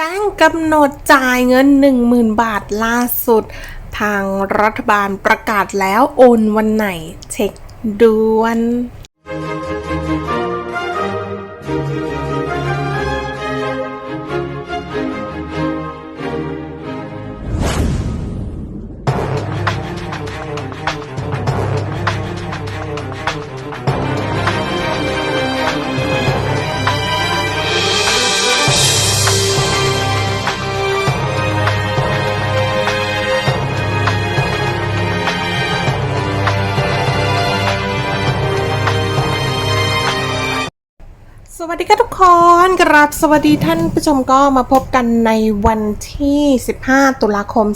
แจ้งกำหนดจ่ายเงิน 10,000 บาทล่าสุด ทางรัฐบาลประกาศแล้วโอนวันไหน เช็คด่วน สวัสดี ค่ะทุกคนกราบสวัสดีท่านผู้ชมก็มาพบกันในวันที่ 15 ตุลาคม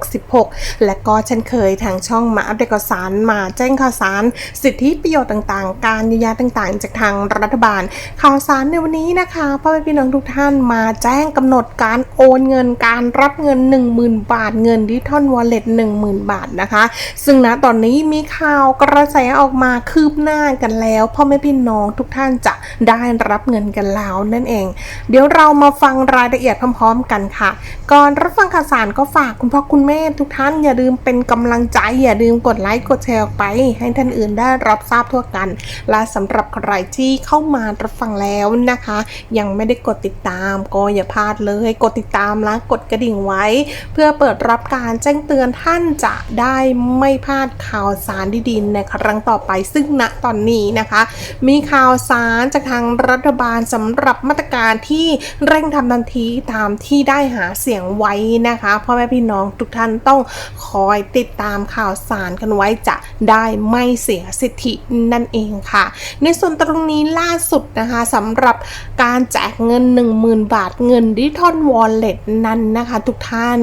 2566 และก็เช่นเคยทางช่องมาอัปเดตข่าวสารมาแจ้งข่าวสาร สิทธิประโยชน์ต่างๆ การเยียวยาต่างๆ จากทางรัฐบาล ข่าวสารในวันนี้นะคะพ่อแม่พี่น้องทุกท่านมาแจ้งกำหนดการโอนเงินการรับเงิน 10,000 บาทเงินดิจิทัลวอลเล็ต10,000 บาทนะคะ ซึ่งณตอนนี้มีข่าวกระแสออกมาคืบหน้ากันแล้วพ่อแม่พี่น้องทุกท่านจะได้รับเงินกันแล้วนั่นเอง เดี๋ยวเรามาฟังรายละเอียดพร้อมๆกันค่ะ ก่อนรับฟังข่าวสารก็ฝากคุณพ่อคุณแม่ทุกท่านอย่าลืมเป็นกำลังใจ อย่าลืมกดไลค์กดแชร์ออกไป ให้ท่านอื่นได้รับทราบทั่วกัน และสำหรับใครที่เข้ามารับฟังแล้วนะคะ ยังไม่ได้กดติดตามก็อย่าพลาดเลย กดติดตามและกดกระดิ่งไว้ เพื่อเปิดรับการแจ้งเตือนท่านจะได้ไม่พลาดข่าวสารดีๆในครั้งต่อไป ซึ่งณตอนนี้นะคะ มีข่าวสารจากทางรัฐบาลสำหรับมาตรการที่เร่งทำทันทีตามที่ได้หาเสียงไว้นะคะพ่อแม่พี่น้องทุกท่านต้องคอยติดตามข่าวสารกันไว้จะได้ไม่เสียสิทธินั่นเองค่ะ ในส่วนตรงนี้ล่าสุดนะคะสำหรับการแจกเงิน 10,000 บาทเงินดิจิทัลวอลเล็ตนั้นนะคะ ทุกท่าน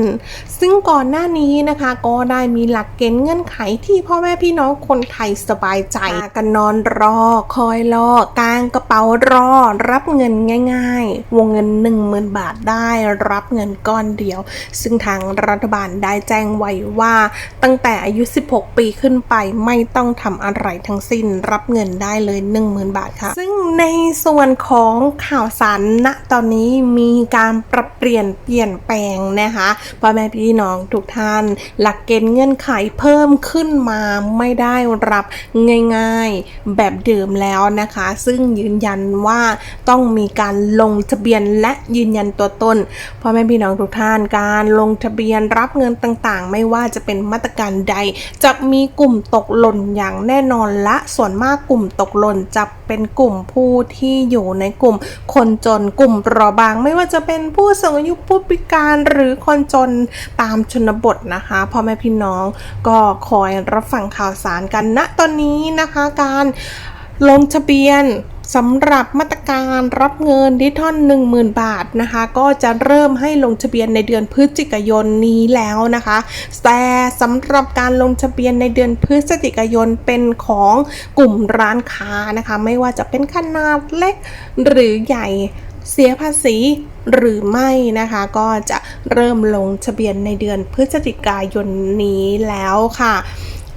ซึ่งก่อนหน้านี้นะคะก็ได้มีหลักเกณฑ์เงื่อนไขที่พ่อแม่พี่น้องคนไทยสบายใจกันนอนรอ คอยรอกางกระเป๋ารอรับเงินง่าย ๆ วงเงิน 10,000 บาทได้รับเงินก้อนเดียว ซึ่งทางรัฐบาลได้แจ้งไว้ว่า ตั้งแต่อายุ 16 ปีขึ้นไปไม่ต้องทำอะไรทั้งสิ้นรับเงินได้เลย 10,000 บาทค่ะ ซึ่งในส่วนของข่าวสารณตอนนี้มีการปรับเปลี่ยนเปลี่ยนแปลงนะคะพ่อแม่พี่น้องทุกท่าน หลักเกณฑ์เงื่อนไขเพิ่มขึ้นมาไม่ได้รับง่าย ๆ แบบเดิมแล้วนะคะ ซึ่งยืนยันว่าต้องมีการลงทะเบียนและยืนยันตัวตนพ่อแม่พี่น้องทุกท่านการลงทะเบียนรับเงินต่างๆ ไม่ว่าจะเป็นมาตรการใด จะมีกลุ่มตกหล่นอย่างแน่นอนและส่วนมากกลุ่มตกหล่นจะเป็นกลุ่มผู้ที่อยู่ในกลุ่ม คนจนกลุ่มเปราะบาง ไม่ว่าจะเป็นผู้สูงอายุผู้พิการหรือคนจนตามชนบทนะคะพ่อแม่พี่น้องก็คอยรับฟังข่าวสารกันณตอนนี้นะคะการลงทะเบียน สำหรับมาตรการรับเงินดิจิทัล10,000 บาทนะคะ ก็จะเริ่มให้ลงทะเบียนในเดือนพฤศจิกายนนี้แล้วนะคะ แต่สำหรับการลงทะเบียนในเดือนพฤศจิกายนเป็นของกลุ่มร้านค้านะคะ ไม่ว่าจะเป็นขนาดเล็กหรือใหญ่เสียภาษีหรือไม่นะคะ ก็จะเริ่มลงทะเบียนในเดือนพฤศจิกายนนี้แล้วค่ะ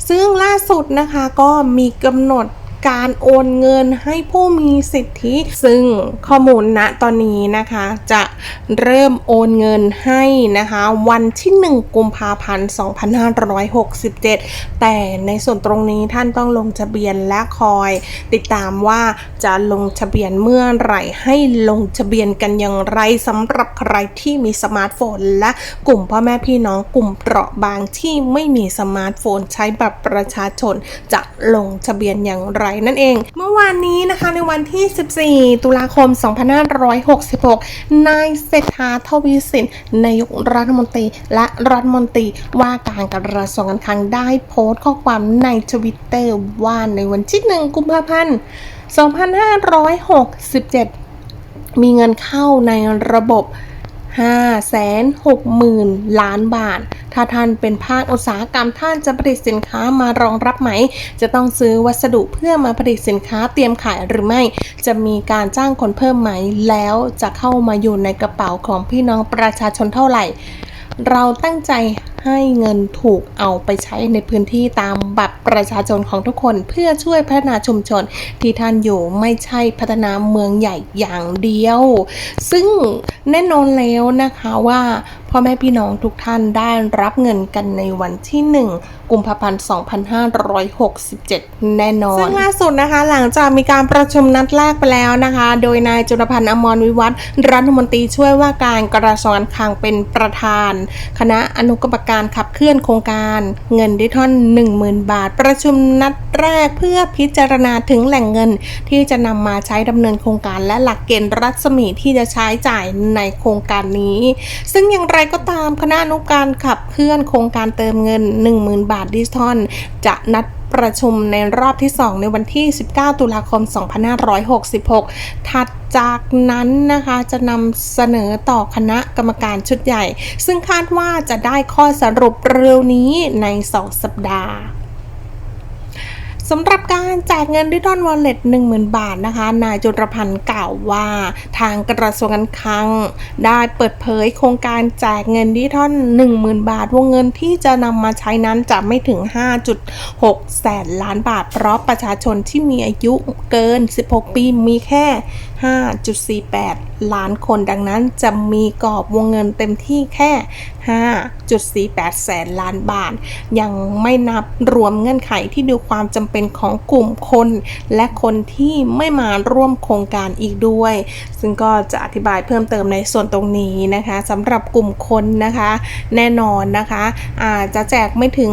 ซึ่งล่าสุดนะคะก็มีกำหนด การโอนเงินให้ผู้มีสิทธิ ซึ่งข้อมูลณตอนนี้นะคะ จะเริ่มโอนเงินให้นะคะ วันที่ 1 กุมภาพันธ์ 2567 แต่ในส่วนตรงนี้ท่านต้องลงทะเบียนและคอย ติดตามว่าจะลงทะเบียนเมื่อไหร่ให้ลงทะเบียนกันอย่างไรสำหรับใครที่มีสมาร์ทโฟน และกลุ่มพ่อแม่พี่น้องกลุ่มเปราะบางที่ไม่มีสมาร์ทโฟนใช้บัตรประชาชนจะลงทะเบียนอย่างไรนั่นเอง เมื่อวานนี้นะคะในวันที่ 14 ตุลาคม 2566 นายเศรษฐาทวีสินนายกรัฐมนตรี และรัฐมนตรีว่าการกระทรวงการคลังได้โพสต์ข้อความในทวิตเตอร์ว่าในวันที่ 1 กุมภาพันธ์ 2567 มีเงินเข้าในระบบ 560,000 ล้านบาท ถ้าท่านเป็นภาคอุตสาหกรรมท่านจะผลิตสินค้ามารองรับไหม จะต้องซื้อวัสดุเพื่อมาผลิตสินค้าเตรียมขายหรือไม่ จะมีการจ้างคนเพิ่มไหม แล้วจะเข้ามาอยู่ในกระเป๋าของพี่น้องประชาชนเท่าไหร่ เราตั้งใจ ให้เงินถูกเอาไปใช้ในพื้นที่ตามบัตรประชาชนของทุกคนเพื่อช่วยพัฒนาชุมชนที่ท่านอยู่ไม่ใช่พัฒนาเมืองใหญ่อย่างเดียว ซึ่งแน่นอนแล้วนะคะว่าพ่อแม่พี่น้องทุกท่านได้รับเงินกันในวันที่ 1 กุมภาพันธ์ 2567 แน่นอน ซึ่งล่าสุดนะคะ หลังจากมีการประชุมนัดแรกไปแล้วนะคะ โดยนายจุลพันธ์อมรวิวัฒน์รัฐมนตรีช่วยว่าการกระทรวงการคลังเป็นประธาน คณะอนุกรรมการขับเคลื่อนโครงการเงินดิจิทัล10,000 บาท ประชุมนัดแรกเพื่อพิจารณาถึงแหล่งเงิน ที่จะนำมาใช้ดำเนินโครงการและหลักเกณฑ์รัศมีที่จะใช้จ่ายในโครงการนี้ ซึ่งอย่างไรก็ตามคณะอนุการขับเคลื่อนโครงการเติมเงิน 10,000 บาทดิจิทัลจะนัดประชุมในรอบที่ 2 ในวันที่ 19 ตุลาคม 2566 ถัด จากนั้นนะคะจะนำเสนอต่อคณะกรรมการชุดใหญ่ ซึ่งคาดว่าจะได้ข้อสรุปเร็วนี้ใน 2 สัปดาห์สำหรับการแจกเงินดิจิตอลวอลเล็ต10,000 บาทนะคะ นายจุลพันธ์กล่าวว่า ทางกระทรวงการคลัง ได้เปิดเผยโครงการแจกเงินดิจิตอล10,000 บาท วงเงินที่จะนำมาใช้นั้นจะไม่ถึง 5.6 แสนล้านบาท เพราะประชาชนที่มีอายุเกิน 16 ปีมีแค่ 5.48 ล้านคนดังนั้นจะมีกรอบวงเงินเต็มที่แค่ 5.48 แสนล้านบาท ยังไม่นับรวมเงื่อนไขที่ดูความจำเป็นของกลุ่มคน และคนที่ไม่มาร่วมโครงการอีกด้วย ซึ่งก็จะอธิบายเพิ่มเติมในส่วนตรงนี้นะคะสำหรับกลุ่มคนนะคะ แน่นอนนะคะอาจจะแจกไม่ถึง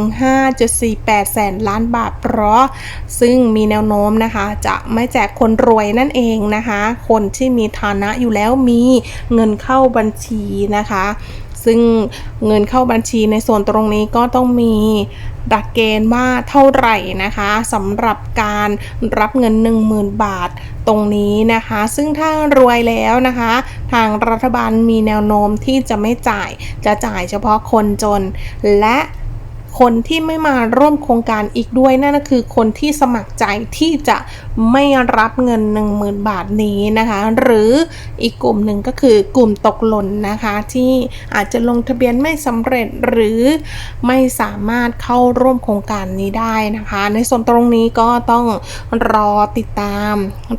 5.48 แสนล้านบาท เพราะซึ่งมีแนวโน้มนะคะ จะไม่แจกคนรวยนั่นเองนะคะคนที่มีฐานะอยู่แล้วมีเงินเข้าบัญชีนะคะ ซึ่งเงินเข้าบัญชีในส่วนตรงนี้ก็ต้องมีหลักเกณฑ์ว่าเท่าไหร่นะคะสำหรับการรับเงิน 10,000 บาทตรงนี้นะคะ ซึ่งถ้ารวยแล้วนะคะ ทางรัฐบาลมีแนวโน้มที่จะไม่จ่ายจะจ่ายเฉพาะคนจนและ คนที่ไม่มาร่วมโครงการอีกด้วยนั่นก็คือคนที่สมัครใจที่จะไม่รับเงิน 10,000 บาทนี้นะคะ หรืออีกกลุ่มหนึ่งก็คือกลุ่มตกหล่นนะคะ ที่อาจจะลงทะเบียนไม่สำเร็จหรือไม่สามารถเข้าร่วมโครงการนี้ได้นะคะ ในส่วนตรงนี้ก็ต้องรอติดตาม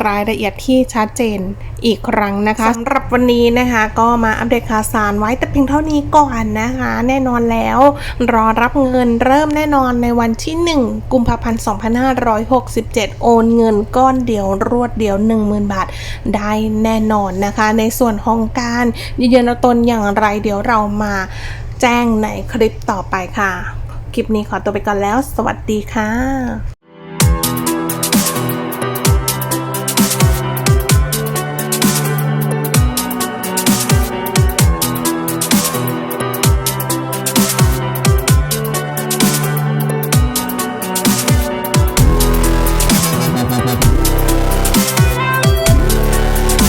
รายละเอียดที่ชัดเจนอีกครั้งนะคะสำหรับวันนี้นะคะ ก็มาอัปเดตข่าวสารไว้แต่เพียงเท่านี้ก่อนนะคะ แน่นอนแล้ว รอรับเงินเริ่มแน่นอนในวันที่ 1 กุมภาพันธ์2567 โอนเงินก้อนเดียวรวดเดียว 10,000 บาท ได้แน่นอนนะคะ ในส่วนของการยืนยันตัวตนอย่างไรเดี๋ยวเรามาแจ้งในคลิปต่อไปค่ะ คลิปนี้ขอตัวไปก่อนแล้ว สวัสดีค่ะ